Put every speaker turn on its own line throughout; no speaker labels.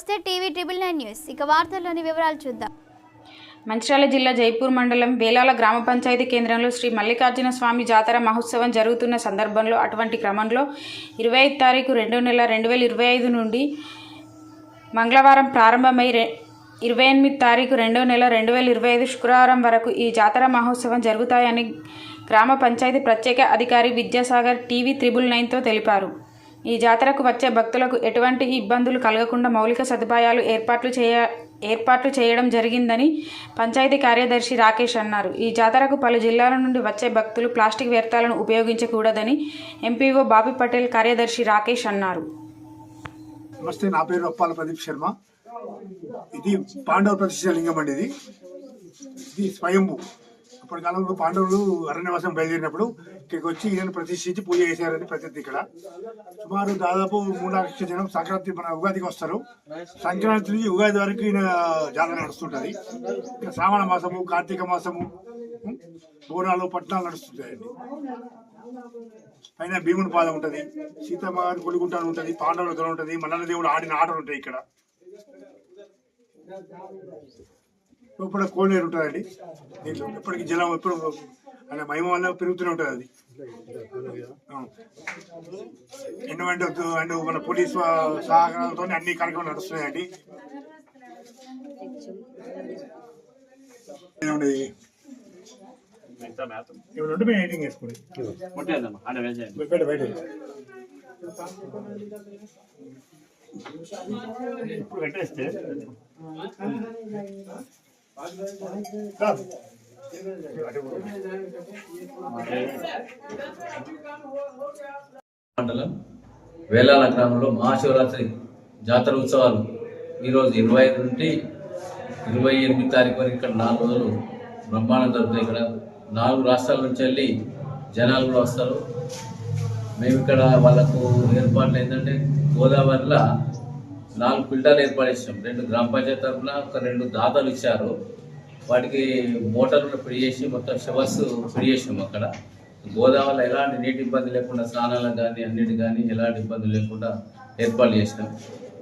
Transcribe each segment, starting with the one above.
నమస్తే TV triple nine news. ఇక వార్తల్లోని వివరాలు చూద్దాం.
మంచిర్యాల జిల్లా జైపూర్ మండలం వేలాల గ్రామ పంచాయతీ కేంద్రంలో శ్రీ మల్లికార్జున స్వామి జాతర మహోత్సవం జరుగుతున్న సందర్భంలో అటువంటి క్రమంలో ఇరవై ఐదు తారీఖు రెండో నెల రెండు వేల ఇరవై ఐదు నుండి మంగళవారం ప్రారంభమై రె ఇరవై ఎనిమిది తారీఖు రెండో నెల రెండు వేల ఇరవై ఐదు శుక్రవారం వరకు ఈ జాతర మహోత్సవం జరుగుతాయని గ్రామ పంచాయతీ ప్రత్యేక అధికారి విద్యాసాగర్ టీవీ త్రిబుల్ నైన్తో తెలిపారు. ఈ జాతరకు వచ్చే భక్తులకు ఎటువంటి ఇబ్బందులు కలగకుండా మౌలిక సదుపాయాలు ఏర్పాట్లు చేయ ఏర్పాట్లు చేయడం జరిగిందని పంచాయతీ కార్యదర్శి రాకేష్ అన్నారు. ఈ జాతరకు పలు జిల్లాల నుండి వచ్చే భక్తులు ప్లాస్టిక్ వ్యర్థాలను ఉపయోగించకూడదని ఎంపీఓ బాబీ పటేల్ కార్యదర్శి రాకేష్ అన్నారు.
నమస్తే నా పేరు అప్పాల ప్రదీప్ శర్మ. ఇది పాండవ ప్రతిష్ట లింగం అండి ఇది. ఇది స్వయంభూ. అప్పటి కాలంలో పాండవులు అరణ్యవాసం బయలుదేరినప్పుడు ఇక్కడికి వచ్చి ఈయన ప్రతిష్ఠించి పూజ చేశారని ప్రసిద్ధి ఇక్కడ. సుమారు దాదాపు మూడు లక్షల జనం సంక్రాంతి మన ఉగాదికి వస్తారు. సంక్రాంతి నుంచి ఉగాది వరకు ఈయన జాతర నడుస్తుంటుంది. శ్రావణ మాసము కార్తీక మాసము బోనాలు పట్టణాలు నడుస్తుంటాయండి. పైన భీముని పాదం ఉంటుంది సీతమ్మ గారి గుడిగుంట పాండవుల దొర ఉంటుంది మల్లన్న దేవుడు ఆడిన ఆటలు ఉంటాయి ఇక్కడ. లోపల కోనేరు ఉంటుందండి. దీంట్లో ఎప్పటికీ జలం ఎప్పుడు అలా మహిమ వల్ల పెరుగుతూనే ఉంటుంది అది. ఎండమెంట్ అండ్ మన పోలీస్ సహకారంతో అన్ని కార్యక్రమాలు నడుస్తున్నాయండి. ఏముంది? ఏమైనా ఉంటే మేము ఎడిటింగ్ చేసుకోండి బయట బయట ఇప్పుడు పెట్టేస్తే.
మండలం వేలాల గ్రామంలో మహాశివరాత్రి జాతర ఉత్సవాలు ఈరోజు ఇరవై ఐదు నుండి ఇరవై ఎనిమిది తారీఖు వరకు ఇక్కడ నాలుగు రోజులు బ్రహ్మాండం జరుగుతాయి. ఇక్కడ నాలుగు రాష్ట్రాల నుంచి వెళ్ళి జనాలు కూడా వస్తారు. మేము ఇక్కడ వాళ్ళకు ఏర్పాట్లు ఏంటంటే గోదావరిలో నాలుగు ఫిల్టర్లు ఏర్పాటు చేసాం రెండు గ్రామ పంచాయతీ తరఫున ఒక రెండు దాతలు ఇచ్చారు. వాటికి మోటార్లు ఫ్రీ చేసి మొత్తం షవర్స్ ఫ్రీ చేసాం అక్కడ. గోదావరిలో ఎలాంటి నీటి ఇబ్బంది లేకుండా స్నానాలకు కానీ అన్నిటి కానీ ఎలాంటి ఇబ్బంది లేకుండా ఏర్పాటు చేసినాం.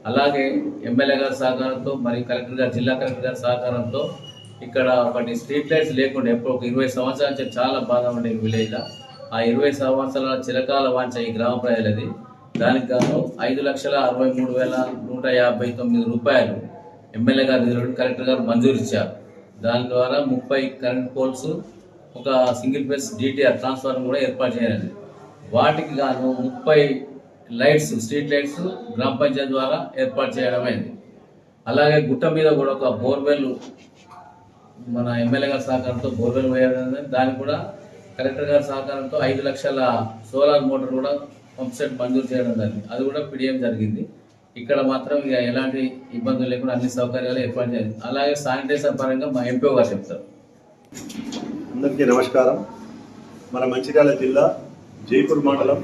అలాగే ఎమ్మెల్యే గారి సహకారంతో మరి కలెక్టర్ గారు జిల్లా కలెక్టర్ గారి సహకారంతో ఇక్కడ ఒకటి స్ట్రీట్ లైట్స్ లేకుండా ఎప్పుడు ఒక ఇరవై సంవత్సరాల నుంచి చాలా బాధ ఉండే విలేజ్లో. ఆ ఇరవై సంవత్సరాల చిరకాల వాంచ ఈ గ్రామ ప్రజలది. దానికి గాను ఐదు లక్షల అరవై మూడు వేల నూట యాభై తొమ్మిది రూపాయలు. ఎమ్మెల్యే గారు నిధులు కలెక్టర్ గారు మంజూరు ఇచ్చారు. దాని ద్వారా ముప్పై కరెంట్ పోల్స్ ఒక సింగిల్ ఫేస్ డిటిఆర్ ట్రాన్స్ఫార్మర్ కూడా ఏర్పాటు చేయాలి వాటికి గాను ముప్పై లైట్స్ స్ట్రీట్ లైట్స్ గ్రామ పంచాయతీ ద్వారా ఏర్పాటు చేయడమైంది అలాగే గుట్ట మీద కూడా ఒక బోర్వెల్ మన ఎమ్మెల్యే గారి సహకారంతో బోర్వెల్ వేయడం దానికి కూడా కలెక్టర్ గారి సహకారంతో ఐదు లక్షల సోలార్ మోటార్ కూడా పంప్సెట్ మంజూరు చేయడం జరిగింది. అది కూడా పిడియం జరిగింది. ఇక్కడ మాత్రం ఇక ఎలాంటి ఇబ్బందులు లేకుండా అన్ని సౌకర్యాలు ఏర్పాటు చేయాలి. అలాగే శానిటైజర్ పరంగా మా ఎంపీ గారు చెప్తారు.
అందరికీ నమస్కారం. మన మంచిర్యాల జిల్లా జైపూర్ మండలం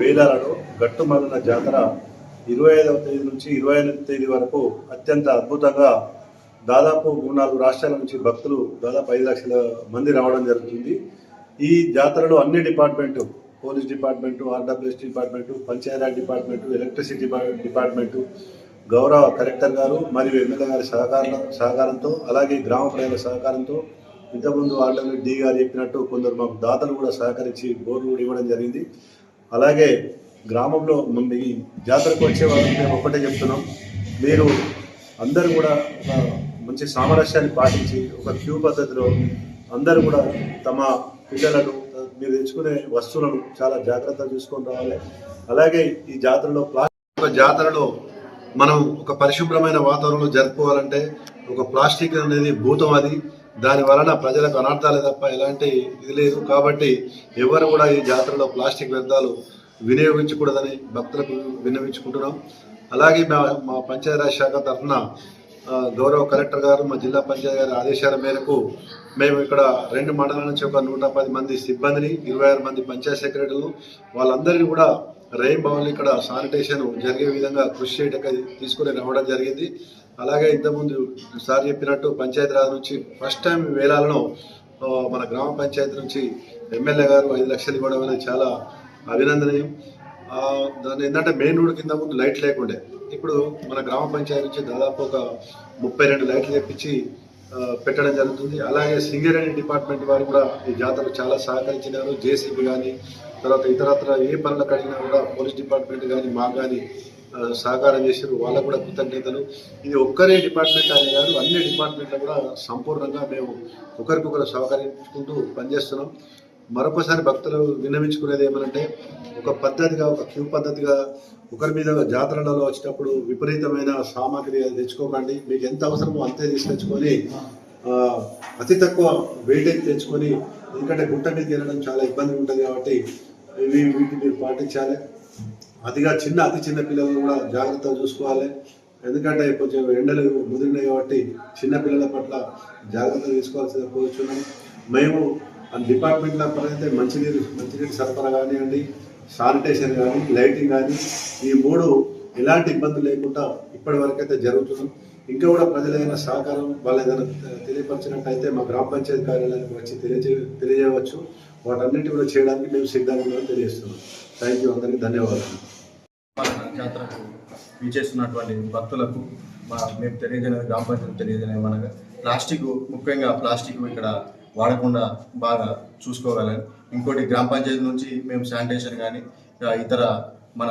వేలాలలో గట్టుమల్లన జాతర ఇరవై ఐదవ తేదీ నుంచి ఇరవై ఐదవ తేదీ వరకు అత్యంత అద్భుతంగా దాదాపు మూడు నాలుగు రాష్ట్రాల నుంచి భక్తులు దాదాపు ఐదు లక్షల మంది రావడం జరుగుతుంది. ఈ జాతరలో అన్ని department police department RWS department panchayat department electricity డిపా- department గౌరవ కలెక్టర్ గారు మరియు ఎమ్మెల్యే గారి సహకారం సహకారంతో అలాగే గ్రామ ప్రజల సహకారంతో ఇంతకుముందు ఆర్డబ్ల్యూ డి గారు చెప్పినట్టు కొందరు మాకు దాతలు కూడా సహకరించి బోర్లు కూడా ఇవ్వడం జరిగింది. అలాగే గ్రామంలో ముందు ఈ జాతరకు వచ్చే వాళ్ళకి మేము ఒక్కటే చెప్తున్నాం. మీరు అందరూ కూడా ఒక మంచి సామరస్యాన్ని పాటించి ఒక క్యూ పద్ధతిలో అందరూ కూడా తమ పిల్లలను మీరు తెచ్చుకునే వస్తువులను చాలా జాగ్రత్తగా చూసుకొని రావాలి. అలాగే ఈ జాతరలో ప్లాస్టిక్ జాతరలో మనం ఒక పరిశుభ్రమైన వాతావరణంలో జరుపుకోవాలంటే ఒక ప్లాస్టిక్ అనేది భూతం అది. దాని వలన ప్రజలకు అనర్థాలే తప్ప ఎలాంటి ఇది లేదు. కాబట్టి ఎవరు కూడా ఈ జాతరలో ప్లాస్టిక్ వ్యర్థాలు వినియోగించకూడదని భక్తులకు విన్నవించుకుంటున్నాం. అలాగే మా మా పంచాయతీరాజ్ శాఖ తరఫున గౌరవ కలెక్టర్ గారు మా జిల్లా పంచాయతీ గారి ఆదేశాల మేరకు మేము ఇక్కడ రెండు మండలాల నుంచి ఒక నూట పది మంది సిబ్బందిని ఇరవై ఆరు మంది పంచాయత్ సెక్రటరీలు వాళ్ళందరినీ కూడా రెయిన్ భవన్లు ఇక్కడ శానిటేషన్ జరిగే విధంగా కృషి చేయటం తీసుకుని రావడం జరిగింది. అలాగే ఇంతకుముందు సార్ చెప్పినట్టు పంచాయతీరాజ్ నుంచి ఫస్ట్ టైం వేలాలను మన గ్రామ పంచాయతీ నుంచి ఎమ్మెల్యే గారు ఐదు లక్షలు ఇవ్వడం అనేది చాలా అభినందనీయం. దాని ఏంటంటే మెయిన్ రోడ్ కింద ముందు లైట్ లేకుండే. ఇప్పుడు మన గ్రామ పంచాయతీ నుంచి దాదాపు ఒక ముప్పై రెండు లైట్లు తెప్పించి పెట్టడం జరుగుతుంది. అలాగే సింగరేణి డిపార్ట్మెంట్ వారు కూడా ఈ జాతరకు చాలా సహకరించినారు. జేసీబీ కానీ తర్వాత ఇతరత్ర ఏ పనులకు అడిగినా కూడా పోలీస్ డిపార్ట్మెంట్ కానీ మాకు కానీ సహకారం చేశారు వాళ్ళకు కూడా కృతజ్ఞతలు. ఇది ఒక్కరే డిపార్ట్మెంట్ అనే కాదు అన్ని డిపార్ట్మెంట్లు కూడా సంపూర్ణంగా మేము ఒకరికొకరు సహకరించుకుంటూ పనిచేస్తున్నాం. మరొకసారి భక్తులు విన్నవించుకునేది ఏమనంటే ఒక పద్ధతిగా ఒక క్యూ పద్ధతిగా ఒకరి మీద జాతరలలో వచ్చినప్పుడు విపరీతమైన సామాగ్రి తెచ్చుకోకండి మీకు ఎంత అవసరమో అంతే తీసుకొచ్చుకొని అతి తక్కువ వెయిటేజ్ తెచ్చుకొని ఎందుకంటే గుట్ట మీద తినడం చాలా ఇబ్బంది ఉంటుంది కాబట్టి ఇవి వీటిని మీరు పాటించాలి. అతిగా చిన్న అతి చిన్న పిల్లలను కూడా జాగ్రత్తగా చూసుకోవాలి. ఎందుకంటే కొంచెం ఎండలు ముదిరినాయి కాబట్టి చిన్న పిల్లల పట్ల జాగ్రత్త తీసుకోవాల్సి కోరుచున్నాం. మేము ఆ డిపార్ట్మెంట్ల పరైతే మంచినీరు మంచినీటి సరఫరా కానివ్వండి శానిటేషన్ కానీ లైటింగ్ కానీ ఈ మూడు ఎలాంటి ఇబ్బందులు లేకుండా ఇప్పటి వరకు అయితే జరుగుతున్నాం. ఇంకా కూడా ప్రజలైన సహకారం వాళ్ళు ఏదైనా తెలియపరిచినట్టయితే మా గ్రామ పంచాయతీ కార్యాలయానికి వచ్చి తెలియజే తెలియజేయవచ్చు. వాటన్నిటి కూడా చేయడానికి మేము సిద్ధంగా తెలియజేస్తున్నాం. థ్యాంక్ యూ అందరికీ ధన్యవాదాలు.
జాతరకు విచ్చేస్తున్నటువంటి భక్తులకు మా మేము తెలియజేయని గ్రామ పంచాయతీ తెలియజేయని ప్లాస్టిక్ ముఖ్యంగా ప్లాస్టిక్ ఇక్కడ వాడకుండా బాగా చూసుకోగలని ఇంకోటి గ్రామ పంచాయతీ నుంచి మేము శానిటేషన్ కానీ ఇతర మన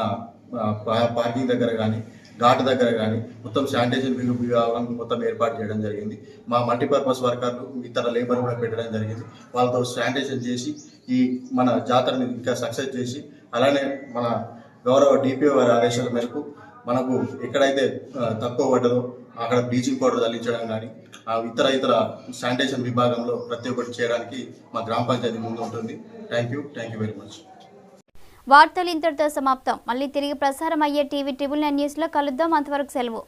పార్కింగ్ దగ్గర కానీ ఘాట్ దగ్గర కానీ మొత్తం శానిటేషన్ బిల్లు విభాగం మొత్తం ఏర్పాటు చేయడం జరిగింది. మా మల్టీపర్పస్ వర్కర్లు ఇతర లేబర్ కూడా పెట్టడం జరిగింది. వాళ్ళతో శానిటేషన్ చేసి ఈ మన జాతరని ఇంకా సక్సెస్ చేసి అలానే మన గౌరవ డిపిఓ వారి ఆదేశాల మేరకు మనకు ఎక్కడైతే తక్కువ పడ్డదో అక్కడ బ్లీచింగ్ పౌడర్ తల్లించడం కానీ ఇతర ఇతర శానిటేషన్ విభాగంలో ప్రతి ఒక్కటి చేయడానికి మా గ్రామ పంచాయతీ ముందు ఉంటుంది. Thank you thank you very much
వార్తలు ఇంతటితో సమాప్తం. మళ్ళీ తిరిగి ప్రసారం అయ్యే టీవీ ట్రిబుల్ నైన్ న్యూస్లో కలుద్దాం. అంతవరకు సెలవు.